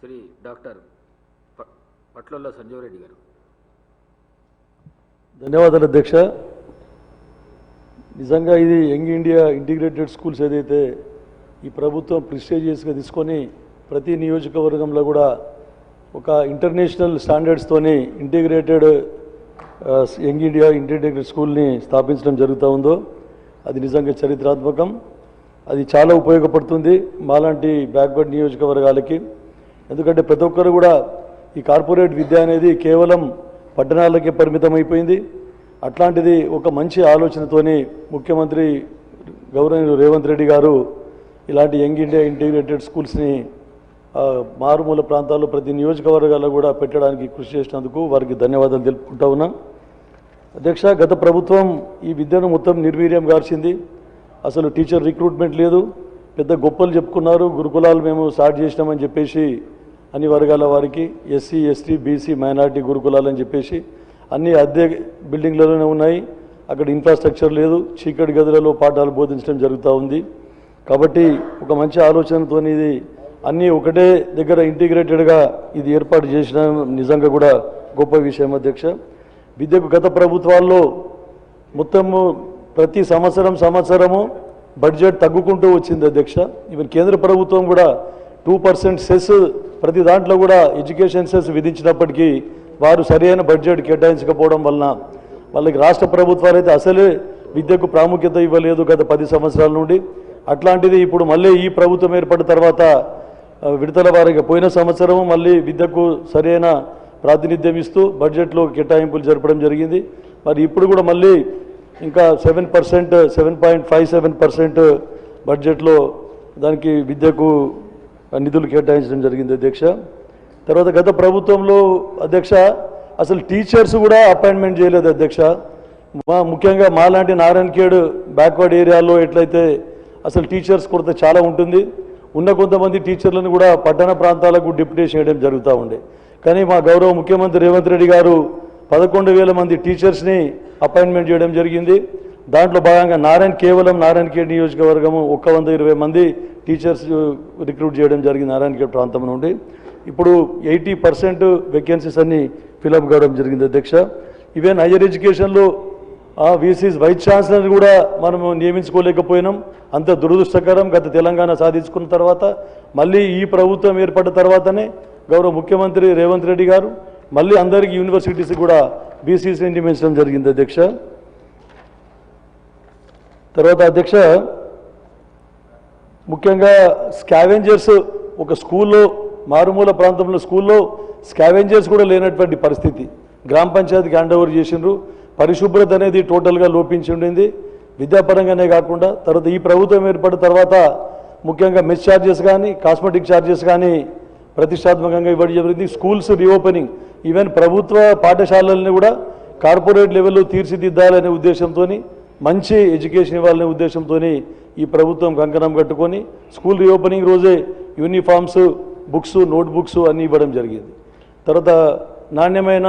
Shri doctor ప- పట్లొల్ల సంజీవ్ రెడ్డి గారు. ధన్యవాదాలు అధ్యక్ష. నిజంగా ఇది యంగ్ ఇండియా ఇంటిగ్రేటెడ్ స్కూల్స్ ఏదైతే ఈ ప్రభుత్వం ప్రిస్టేజియస్గా తీసుకొని ప్రతి నియోజకవర్గంలో కూడా ఒక ఇంటర్నేషనల్ స్టాండర్డ్స్తోని ఇంటిగ్రేటెడ్ యంగ్ ఇండియా ఇంటిగ్రేటెడ్ స్కూల్ని స్థాపించడం జరుగుతూ ఉందో అది నిజంగా చరిత్రాత్మకం. అది చాలా ఉపయోగపడుతుంది మాలాంటి బ్యాక్వర్డ్ నియోజకవర్గాలకి. ఎందుకంటే ప్రతి ఒక్కరు కూడా ఈ కార్పొరేట్ విద్య అనేది కేవలం పట్టణాలకే పరిమితం అయిపోయింది అట్లాంటిది ఒక మంచి ఆలోచనతోని ముఖ్యమంత్రి గౌరవనీయులు రేవంత్ రెడ్డి గారు ఇలాంటి యంగ్ ఇండియా ఇంటిగ్రేటెడ్ స్కూల్స్ని మారుమూల ప్రాంతాల్లో ప్రతి నియోజకవర్గాల్లో కూడా పెట్టడానికి కృషి చేసినందుకు వారికి ధన్యవాదాలు తెలుపుకుంటా ఉన్నాం. అధ్యక్ష గత ప్రభుత్వం ఈ విద్యను మొత్తం నిర్వీర్యం గార్చింది. అసలు టీచర్ రిక్రూట్మెంట్ లేదు. పెద్ద గొప్పలు చెప్పుకున్నారు. గురుకులాలు మేము స్టార్ట్ చేసినామని చెప్పేసి అన్ని వర్గాల వారికి ఎస్సీ ఎస్టీ బీసీ మైనార్టీ గురుకులాలని చెప్పేసి అన్ని అద్దె బిల్డింగ్లలోనే ఉన్నాయి. అక్కడ ఇన్ఫ్రాస్ట్రక్చర్ లేదు. చీకటి గదులలో పాఠాలు బోధించడం జరుగుతూ ఉంది. కాబట్టి ఒక మంచి ఆలోచనతో ఇది అన్నీ ఒకటే దగ్గర ఇంటిగ్రేటెడ్గా ఇది ఏర్పాటు చేసిన నిజంగా కూడా గొప్ప విషయం అధ్యక్ష. విద్యకు గత ప్రభుత్వాల్లో మొత్తము ప్రతి సంవత్సరం సంవత్సరము బడ్జెట్ తగ్గుకుంటూ వచ్చింది అధ్యక్ష. ఈవెన్ కేంద్ర ప్రభుత్వం కూడా టూ పర్సెంట్ సెస్ ప్రతి దాంట్లో కూడా ఎడ్యుకేషన్ సెస్ విధించినప్పటికీ వారు సరైన బడ్జెట్ కేటాయించకపోవడం వలన వాళ్ళకి రాష్ట్ర ప్రభుత్వాలు అయితే అసలే విద్యకు ప్రాముఖ్యత ఇవ్వలేదు గత పది సంవత్సరాల నుండి. అట్లాంటిది ఇప్పుడు మళ్ళీ ఈ ప్రభుత్వం ఏర్పడిన తర్వాత విడతల వారికి పోయిన సంవత్సరం మళ్ళీ విద్యకు సరైన ప్రాతినిధ్యం ఇస్తూ బడ్జెట్లో కేటాయింపులు జరపడం జరిగింది. మరి ఇప్పుడు కూడా మళ్ళీ ఇంకా seven percent seven point five seven percent బడ్జెట్లో దానికి విద్యకు నిధులు కేటాయించడం జరిగింది అధ్యక్ష. తర్వాత గత ప్రభుత్వంలో అధ్యక్ష అసలు టీచర్స్ కూడా అపాయింట్మెంట్ చేయలేదు అధ్యక్ష. మా ముఖ్యంగా మాలాంటి నారాయణఖేడ్ బ్యాక్వర్డ్ ఏరియాలో ఎట్లయితే అసలు టీచర్స్ కొరత చాలా ఉంటుంది. ఉన్న కొంతమంది టీచర్లను కూడా పట్టణ ప్రాంతాలకు డిప్యుటేషన్ చేయడం జరుగుతూ ఉండే. కానీ మా గౌరవ ముఖ్యమంత్రి రేవంత్ రెడ్డి గారు పదకొండు వేల మంది టీచర్స్ని అపాయింట్మెంట్ చేయడం జరిగింది. దాంట్లో భాగంగా నారాయణ కేవలం నారాయణఖేడ్ నియోజకవర్గము ఒక్క వంద ఇరవై మంది టీచర్స్ రిక్రూట్ చేయడం జరిగింది నారాయణఖేడ్ ప్రాంతం నుండి. ఇప్పుడు ఎయిటీ పర్సెంట్ వేకెన్సీస్ అన్ని ఫిలప్ కావడం జరిగింది అధ్యక్ష. ఈవెన్ హైయర్ ఎడ్యుకేషన్లో వీసీస్ వైస్ ఛాన్సలర్ కూడా మనము నియమించుకోలేకపోయినాం. అంత దురదృష్టకరం గత తెలంగాణ సాధించుకున్న తర్వాత మళ్ళీ ఈ ప్రభుత్వం ఏర్పడిన తర్వాతనే గౌరవ ముఖ్యమంత్రి రేవంత్ రెడ్డి గారు మళ్ళీ అందరికీ యూనివర్సిటీస్ కూడా బీసీసీ నియమించడం జరిగింది అధ్యక్ష. తర్వాత అధ్యక్ష ముఖ్యంగా స్కావెంజర్స్ ఒక స్కూల్లో మారుమూల ప్రాంతంలో స్కూల్లో స్కావెంజర్స్ కూడా లేనటువంటి పరిస్థితి. గ్రామ పంచాయతీకి హ్యాండ్ ఓవర్ చేసిండ్రు. పరిశుభ్రత అనేది టోటల్గా లోపించి ఉండింది. విద్యాపరంగానే కాకుండా తర్వాత ఈ ప్రభుత్వం ఏర్పడిన తర్వాత ముఖ్యంగా మెస్ ఛార్జెస్ కానీ కాస్మెటిక్ ఛార్జెస్ కానీ ప్రతిష్టాత్మకంగా ఇవ్వడం జరిగింది. స్కూల్స్ రీఓపెనింగ్ ఈవెన్ ప్రభుత్వ పాఠశాలల్ని కూడా కార్పొరేట్ లెవెల్లో తీర్చిదిద్దాలనే ఉద్దేశంతో మంచి ఎడ్యుకేషన్ ఇవ్వాలనే ఉద్దేశంతో ఈ ప్రభుత్వం కంకణం కట్టుకొని స్కూల్ రీఓపెనింగ్ రోజే యూనిఫామ్స్ బుక్స్ నోట్ బుక్స్ అన్నీ ఇవ్వడం జరిగింది. తర్వాత నాణ్యమైన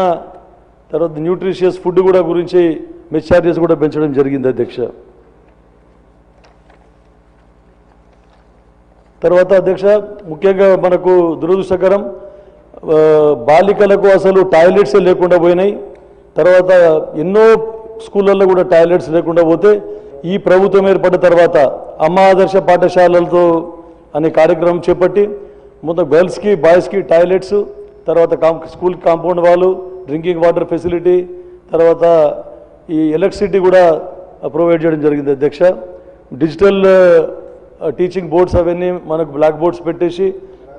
తర్వాత న్యూట్రిషియస్ ఫుడ్ కూడా గురించి మిస్చార్జెస్ కూడా పెంచడం జరిగింది అధ్యక్ష. తర్వాత అధ్యక్ష ముఖ్యంగా మనకు దురదృష్టకరం బాలికలకు అసలు టాయిలెట్స్ లేకుండా పోయినాయి. తర్వాత ఎన్నో స్కూళ్ళల్లో కూడా టాయిలెట్స్ లేకుండా పోతే ఈ ప్రభుత్వం ఏర్పడిన తర్వాత అమ్మ ఆదర్శ పాఠశాలలతో అనే కార్యక్రమం చేపట్టి మొత్తం గర్ల్స్కి బాయ్స్కి టాయిలెట్స్ తర్వాత కాం స్కూల్ కాంపౌండ్ వాళ్ళు డ్రింకింగ్ వాటర్ ఫెసిలిటీ తర్వాత ఈ ఎలక్ట్రిసిటీ కూడా ప్రొవైడ్ చేయడం జరిగింది అధ్యక్ష. డిజిటల్ టీచింగ్ బోర్డ్స్ అవన్నీ మనకు బ్లాక్ బోర్డ్స్ పెట్టేసి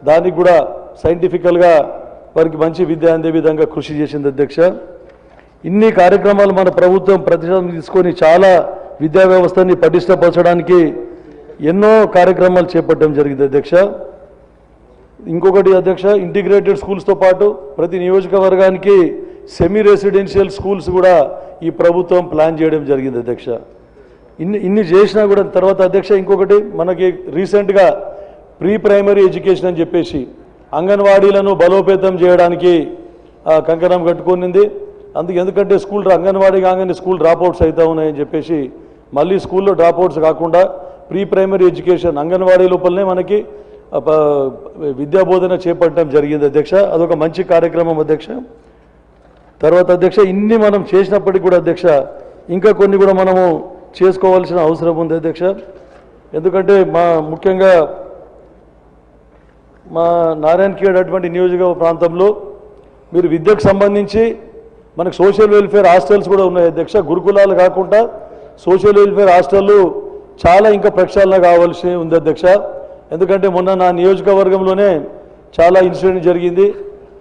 దానికి కూడా సైంటిఫికల్గా వారికి మంచి విద్య అందే విధంగా కృషి చేసింది అధ్యక్ష. ఇన్ని కార్యక్రమాలు మన ప్రభుత్వం ప్రతిష్టం తీసుకొని చాలా విద్యా వ్యవస్థని పటిష్టపరచడానికి ఎన్నో కార్యక్రమాలు చేపట్టడం జరిగింది అధ్యక్ష. ఇంకొకటి అధ్యక్ష ఇంటిగ్రేటెడ్ స్కూల్స్తో పాటు ప్రతి నియోజకవర్గానికి సెమీ రెసిడెన్షియల్ స్కూల్స్ కూడా ఈ ప్రభుత్వం ప్లాన్ చేయడం జరిగింది అధ్యక్ష. ఇన్ని ఇన్ని చేసినా కూడా తర్వాత అధ్యక్ష ఇంకొకటి మనకి రీసెంట్గా ప్రీ ప్రైమరీ ఎడ్యుకేషన్ అని చెప్పేసి అంగన్వాడీలను బలోపేతం చేయడానికి కంకణం కట్టుకునింది. అందుకు ఎందుకంటే స్కూల్ అంగన్వాడీ కాగానే స్కూల్ డ్రాప్అవుట్స్ అవుతా ఉన్నాయని చెప్పేసి మళ్ళీ స్కూల్లో డ్రాప్అవుట్స్ కాకుండా ప్రీ ప్రైమరీ ఎడ్యుకేషన్ అంగన్వాడీ లోపలనే మనకి విద్యాబోధన విద్యా బోధన చేపట్టడం జరిగింది అధ్యక్ష. అదొక మంచి కార్యక్రమం అధ్యక్ష. తర్వాత అధ్యక్ష ఇన్ని మనం చేసినప్పటికీ కూడా అధ్యక్ష ఇంకా కొన్ని కూడా మనము చేసుకోవాల్సిన అవసరం ఉంది అధ్యక్ష. ఎందుకంటే మా ముఖ్యంగా మా నారాయణ ఖేడ్ అటువంటి నియోజకవర్గ ప్రాంతంలో మీరు విద్యకు సంబంధించి మనకు సోషల్ వెల్ఫేర్ హాస్టల్స్ కూడా ఉన్నాయి అధ్యక్ష. గురుకులాలు కాకుండా సోషల్ వెల్ఫేర్ హాస్టళ్ళు చాలా ఇంకా ప్రక్షాళన కావాల్సి ఉంది అధ్యక్ష. ఎందుకంటే మొన్న నా నియోజకవర్గంలోనే చాలా ఇన్సిడెంట్ జరిగింది.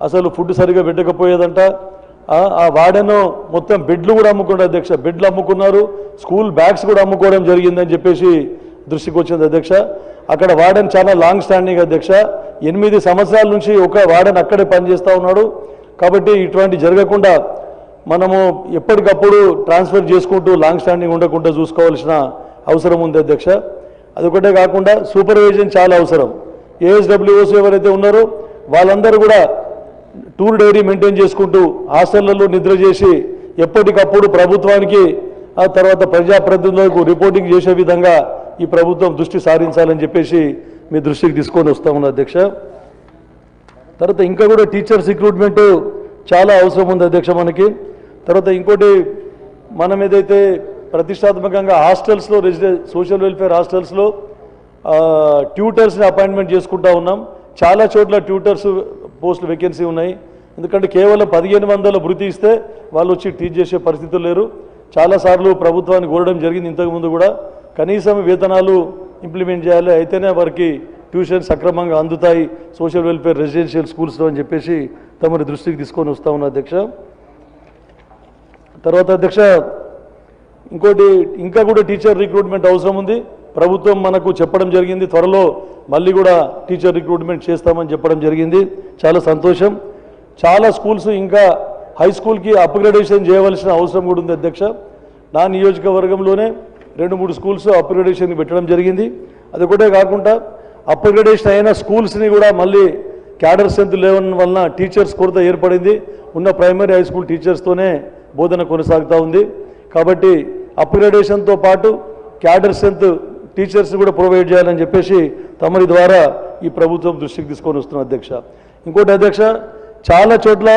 అసలు ఫుడ్ సరిగా పెట్టకపోయేదంట. ఆ ఆ మొత్తం బెడ్లు కూడా అమ్ముకున్నారు అధ్యక్ష. బెడ్లు అమ్ముకున్నారు స్కూల్ బ్యాగ్స్ కూడా అమ్ముకోవడం జరిగిందని చెప్పేసి దృష్టికి వచ్చింది అధ్యక్ష. అక్కడ వార్డెన్ చాలా లాంగ్ స్టాండింగ్ అధ్యక్ష. ఎనిమిది సంవత్సరాల నుంచి ఒక వార్డెన్ అక్కడే పనిచేస్తూ ఉన్నాడు. కాబట్టి ఇటువంటి జరగకుండా మనము ఎప్పటికప్పుడు ట్రాన్స్ఫర్ చేసుకుంటూ లాంగ్ స్టాండింగ్ ఉండకుండా చూసుకోవాల్సిన అవసరం ఉంది అధ్యక్ష. అదొకటే కాకుండా సూపర్వైజన్ చాలా అవసరం. ఏఎస్డబ్ల్యూఓస్ ఎవరైతే ఉన్నారో వాళ్ళందరూ కూడా టూర్ డైరీ మెయింటైన్ చేసుకుంటూ హాస్టళ్ళలో నిద్ర చేసి ఎప్పటికప్పుడు ప్రభుత్వానికి ఆ తర్వాత ప్రజాప్రతినిధులకు రిపోర్టింగ్ చేసే విధంగా ఈ ప్రభుత్వం దృష్టి సారించాలని చెప్పేసి మీ దృష్టికి తీసుకొని వస్తా ఉన్నా అధ్యక్ష. తర్వాత ఇంకా కూడా టీచర్స్ రిక్రూట్మెంట్ చాలా అవసరం ఉంది అధ్యక్ష మనకి. తర్వాత ఇంకోటి మనం ఏదైతే ప్రతిష్టాత్మకంగా హాస్టల్స్లో రెసిడె సోషల్ వెల్ఫేర్ హాస్టల్స్లో ట్యూటర్స్ని అపాయింట్మెంట్ చేసుకుంటా ఉన్నాం. చాలా చోట్ల ట్యూటర్స్ పోస్టులు వేకెన్సీ ఉన్నాయి. ఎందుకంటే కేవలం పదిహేను వందల భృతి ఇస్తే వాళ్ళు వచ్చి టీచ్ చేసే పరిస్థితులు లేరు. చాలాసార్లు ప్రభుత్వాన్ని కోరడం జరిగింది ఇంతకుముందు కూడా. కనీసం వేతనాలు ఇంప్లిమెంట్ చేయాలి అయితేనే వారికి ట్యూషన్ సక్రమంగా అందుతాయి సోషల్ వెల్ఫేర్ రెసిడెన్షియల్ స్కూల్స్లో అని చెప్పేసి తమరి దృష్టికి తీసుకొని వస్తా ఉన్నా అధ్యక్ష. తర్వాత అధ్యక్ష ఇంకోటి ఇంకా కూడా టీచర్ రిక్రూట్మెంట్ అవసరం ఉంది. ప్రభుత్వం మనకు చెప్పడం జరిగింది. త్వరలో మళ్ళీ కూడా టీచర్ రిక్రూట్మెంట్ చేస్తామని చెప్పడం జరిగింది. చాలా సంతోషం. చాలా స్కూల్స్ ఇంకా హై స్కూల్కి అప్గ్రేడేషన్ చేయవలసిన అవసరం కూడా ఉంది అధ్యక్ష. నా నియోజకవర్గంలోనే రెండు మూడు స్కూల్స్ అప్గ్రేడేషన్ పెట్టడం జరిగింది. అది ఒకటే కాకుండా అప్గ్రేడేషన్ అయిన స్కూల్స్ని కూడా మళ్ళీ క్యాడర్ స్ట్రెంత్ లేవడం వలన టీచర్స్ కొరత ఏర్పడింది. ఉన్న ప్రైమరీ హై స్కూల్ టీచర్స్తోనే బోధన కొనసాగుతూ ఉంది. కాబట్టి అప్గ్రేడేషన్తో పాటు క్యాడర్ స్ట్రెంత్ టీచర్స్ కూడా ప్రొవైడ్ చేయాలని చెప్పేసి తమరి ద్వారా ఈ ప్రభుత్వం దృష్టికి తీసుకొని వస్తున్న అధ్యక్ష. ఇంకోటి అధ్యక్ష చాలా చోట్ల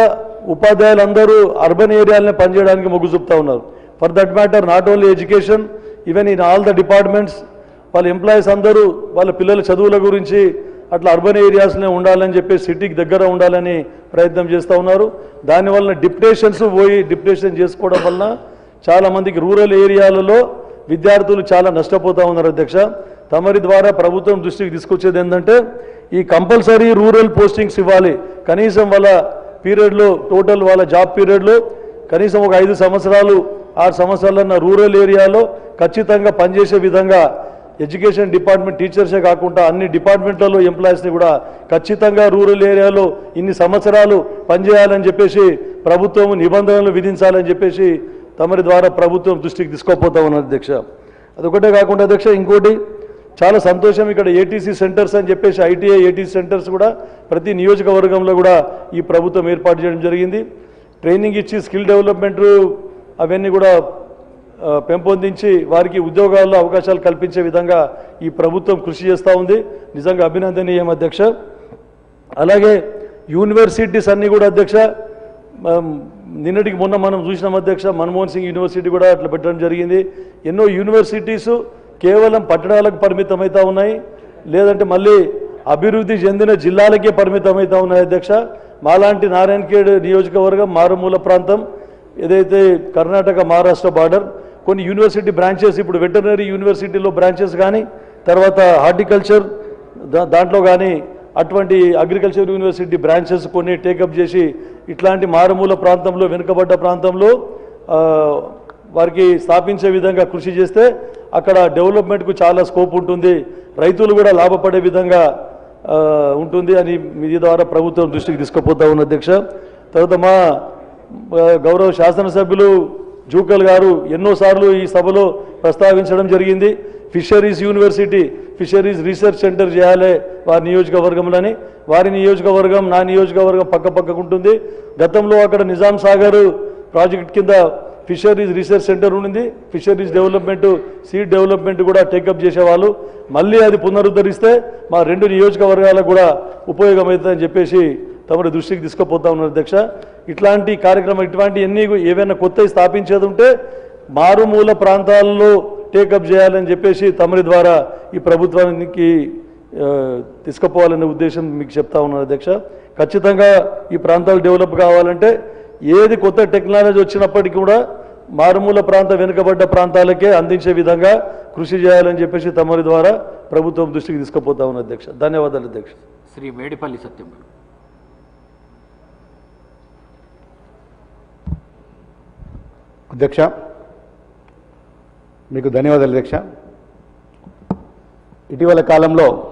ఉపాధ్యాయులు అందరూ అర్బన్ ఏరియాలనే పనిచేయడానికి మొగ్గు చూపుతా ఉన్నారు. For that matter not only education even in all the departments వాళ్ళ ఎంప్లాయీస్ అందరూ వాళ్ళ పిల్లల చదువుల గురించి అట్లా అర్బన్ ఏరియాస్లో ఉండాలని చెప్పి సిటీకి దగ్గర ఉండాలని ప్రయత్నం చేస్తూ ఉన్నారు. దానివల్ల డిప్రెషన్స్ పోయి డిప్రెషన్ చేసుకోవడం వలన చాలామందికి రూరల్ ఏరియాలలో విద్యార్థులు చాలా నష్టపోతూ ఉన్నారు అధ్యక్ష. తమరి ద్వారా ప్రభుత్వం దృష్టికి తీసుకొచ్చేది ఏంటంటే ఈ కంపల్సరీ రూరల్ పోస్టింగ్స్ ఇవ్వాలి. కనీసం వాళ్ళ పీరియడ్లో టోటల్ వాళ్ళ జాబ్ పీరియడ్లో కనీసం ఒక ఐదు సంవత్సరాలు ఆరు సంవత్సరాలన్న రూరల్ ఏరియాలో ఖచ్చితంగా పనిచేసే విధంగా ఎడ్యుకేషన్ డిపార్ట్మెంట్ టీచర్సే కాకుండా అన్ని డిపార్ట్మెంట్లలో ఎంప్లాయీస్ని కూడా ఖచ్చితంగా రూరల్ ఏరియాలో ఇన్ని సంవత్సరాలు పనిచేయాలని చెప్పేసి ప్రభుత్వం నిబంధనలు విధించాలని చెప్పేసి తమరి ద్వారా ప్రభుత్వం దృష్టికి తీసుకోపోతా ఉన్నది అధ్యక్ష. అదొకటే కాకుండా అధ్యక్ష ఇంకోటి చాలా సంతోషం ఇక్కడ ఏటీసీ సెంటర్స్ అని చెప్పేసి ఐటీఐ ఏటీసీ సెంటర్స్ కూడా ప్రతి నియోజకవర్గంలో కూడా ఈ ప్రభుత్వం ఏర్పాటు చేయడం జరిగింది. ట్రైనింగ్ ఇచ్చి స్కిల్ డెవలప్మెంట్ అవన్నీ కూడా పెంపొందించి వారికి ఉద్యోగాల్లో అవకాశాలు కల్పించే విధంగా ఈ ప్రభుత్వం కృషి చేస్తూ ఉంది. నిజంగా అభినందనీయం అధ్యక్ష. అలాగే యూనివర్సిటీస్ అన్నీ కూడా అధ్యక్ష నిన్నటికి మొన్న మనం చూసినాం అధ్యక్ష మన్మోహన్ సింగ్ యూనివర్సిటీ కూడా అట్లా పెట్టడం జరిగింది. ఎన్నో యూనివర్సిటీస్ కేవలం పట్టణాలకు పరిమితమవుతూ ఉన్నాయి. లేదంటే మళ్ళీ అభివృద్ధి చెందిన జిల్లాలకే పరిమితమవుతూ ఉన్నాయి అధ్యక్ష. మాలాంటి నారాయణఖేడ్ నియోజకవర్గం మారుమూల ప్రాంతం ఏదైతే కర్ణాటక మహారాష్ట్ర బార్డర్ కొన్ని యూనివర్సిటీ బ్రాంచెస్ ఇప్పుడు వెటర్నరీ యూనివర్సిటీలో బ్రాంచెస్ కానీ తర్వాత హార్టికల్చర్ దా- దాంట్లో కానీ అటువంటి అగ్రికల్చర్ యూనివర్సిటీ బ్రాంచెస్ కొన్ని టేకప్ చేసి ఇట్లాంటి మారుమూల ప్రాంతంలో వెనుకబడ్డ ప్రాంతంలో వారికి స్థాపించే విధంగా కృషి చేస్తే అక్కడ డెవలప్మెంట్కు చాలా స్కోప్ ఉంటుంది. రైతులు కూడా లాభపడే విధంగా ఉంటుంది అని మీ ద్వారా ప్రభుత్వం దృష్టికి తీసుకుపోతా ఉన్న అధ్యక్ష. తర్వాత మా గౌరవ శాసనసభ్యులు జూకల్ గారు ఎన్నోసార్లు ఈ సభలో ప్రస్తావించడం జరిగింది. Fisheries university fisheries research centre చేయాలి వారి నియోజకవర్గంలోని వారి నియోజకవర్గం నా నియోజకవర్గం పక్క పక్కకు ఉంటుంది. గతంలో అక్కడ నిజాం సాగర్ ప్రాజెక్ట్ కింద ఫిషరీస్ రీసెర్చ్ సెంటర్ ఉండింది. ఫిషరీస్ డెవలప్మెంట్ సీడ్ డెవలప్మెంట్ కూడా టేకప్ చేసేవాళ్ళు. మళ్ళీ అది పునరుద్ధరిస్తే మా రెండు నియోజకవర్గాలకు కూడా ఉపయోగమవుతుందని చెప్పేసి తమరి దృష్టికి తీసుకుపోతా ఉన్నారు అధ్యక్ష. ఇట్లాంటి కార్యక్రమం ఇటువంటివన్నీ ఏవైనా కొత్తవి స్థాపించేది ఉంటే మారుమూల ప్రాంతాల్లో టేకప్ చేయాలని చెప్పేసి తమరి ద్వారా ఈ ప్రభుత్వానికి తీసుకుపోవాలనే ఉద్దేశం మీకు చెప్తా ఉన్నాను అధ్యక్ష. ఖచ్చితంగా ఈ ప్రాంతాలు డెవలప్ కావాలంటే ఏది కొత్త టెక్నాలజీ వచ్చినప్పటికీ కూడా మారుమూల ప్రాంత వెనుకబడ్డ ప్రాంతాలకే అందించే విధంగా కృషి చేయాలని చెప్పేసి తమరి ద్వారా ప్రభుత్వం దృష్టికి తీసుకుపోతా ఉన్న అధ్యక్ష. ధన్యవాదాలు అధ్యక్ష. శ్రీ మేడిపల్లి సత్యం అధ్యక్ష మీకు ధన్యవాదాలు అధ్యక్ష. ఇటీవల కాలంలో